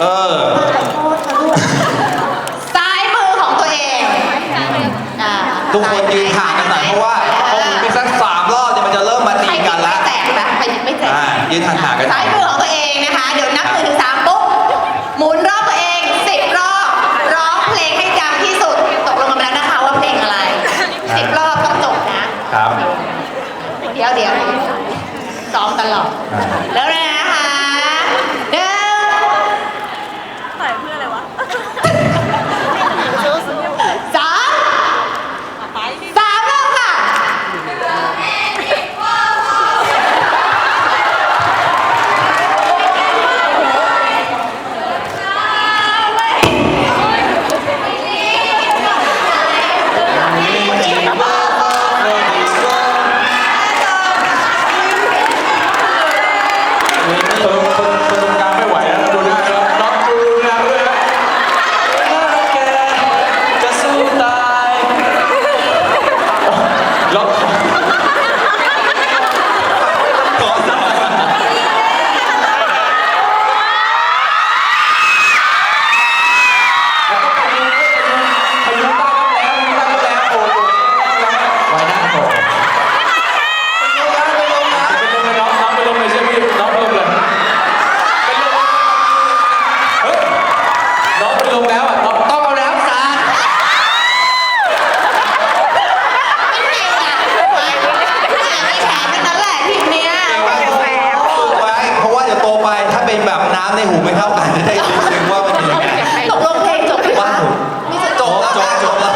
เออ ขอโทษค่ะลูกซ้ายมือของตัวเองอ่าทุกคนยืนห่างกันหน่อยเพราะว่าพอหมุนไปสักสามรอบเนี่ยมันจะเริ่มมาตีใครกันไม่ละแตกนะใครไม่แตกอ่ายืนห่างๆกันหน่ซ้าอยยมือของตัวเองนะคะ เดี๋ยวนับหนึ่งถึงสามปุ๊บ หมุนรอบตัวเองสิบรอบ ร้องเพลงให้ดังที่สุด ตกลงกันไปแล้วนะคะว่าเพลงอะไรสิบรอบต้องจบนะ ครับ เดี๋ยวเดี๋ยวซ้อมตลอดอ่าแล้วนะคะหนึ่ง ใส่เพื่ออะไรวะ สามสามรอบค่ะ คนคนคนตรงกลางไม่ไหวแล้วดูนะน้องดูนะด้วยนะถ้าเราแกจะสู้ตายล็อกก่อนพายุใต้น้ำแล้วพายุใต้น้ำแล้วโอ้โหไว้นะโอ้เป็นลมนะเป็นลมนะเป็นลมเลยน้องน้องเป็นลมเลยใช่ไหมน้องเป็นลมเลยเป็นลมเฮ้ยน้องเป็นลมแล้วอะน้องต้องเอาน้ำสาด ไม่แฉกันนั่นแหละทีเนี้ย ฝึกไว้เพราะว่าเดี๋ยวโตไปถ้าเป็นแบบน้ำในหูไม่เท่ากัน จะได้รู้สึกว่ามันเป็นยังไงตกลงเพลงจบไหมว่าคะหูมีจะจบแล้วจบจบแล้ว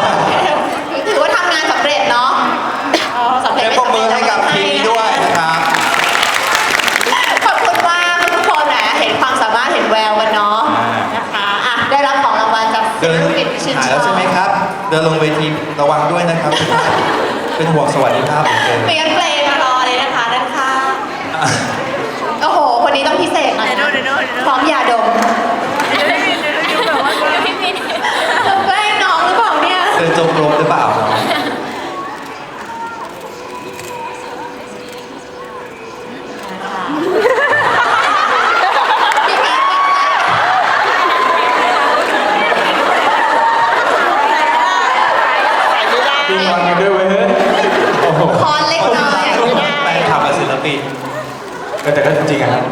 ถือว่าทำงานสำเร็จเนาะอ๋อสำเร็จเป็นปรบมือให้กับทีมนี้ด้วยนะครับขอบคุณมากทุกคนนะเห็นความสามารถเห็นแววกันเนาะนะคะอะได้รับของรางวัลจากเดินศิลปินที่ชื่นหายชแล้วอบใช่ไหมครับ เดินลงเวทีระวังด้วยนะครับ เป็นห่วงสวัสดิภาพของเธอเปลี่ยนเพลง พร้อมยาดมเดี๋ยวดูดูแบบว่าแกล้งน้องหรือเปล่าเนี่ย เดินจงกรมหรือเปล่าเนาะมีงอนกันด้วยเว้ยเฮ้ยโอ้โหคอนเล็กน้อย แฟนคลับกับศิลปิน แต่แต่ก็จริงๆอะครับ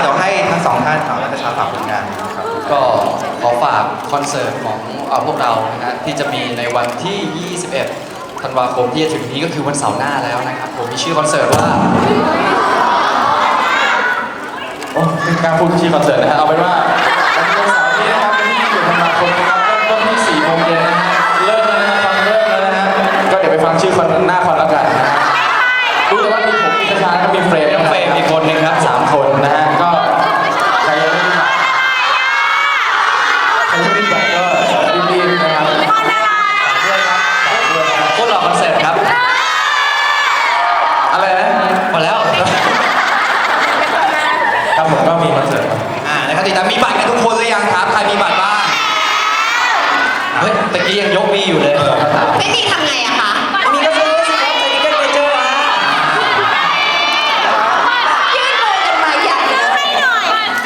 เดี๋ยวให้ทั้งสองท่านฝากและประชาฝากผลงานครับก็ขอฝากคอนเสิร์ตของเอ่อพวกเรานะฮะที่จะมีในวันที่ 21 ธันวาคมที่จะถึงนี้ก็คือวันเสาร์หน้าแล้วนะครับ ผมมีชื่อคอนเสิร์ตว่าโอ้เป็นการพูดชื่อคอนเสิร์ตนะฮะเอาเป็นว่า อะไรนะหมดแล้ว ครับผมก็มีมาเสิร์ตอ่านะครับติดตามมีบัตรกันทุกคนหรือยังครับใครมีบัตรบ้าง เฮ้ยตะกี้ยังยกมีอยู่เลย ไม่มีทำไง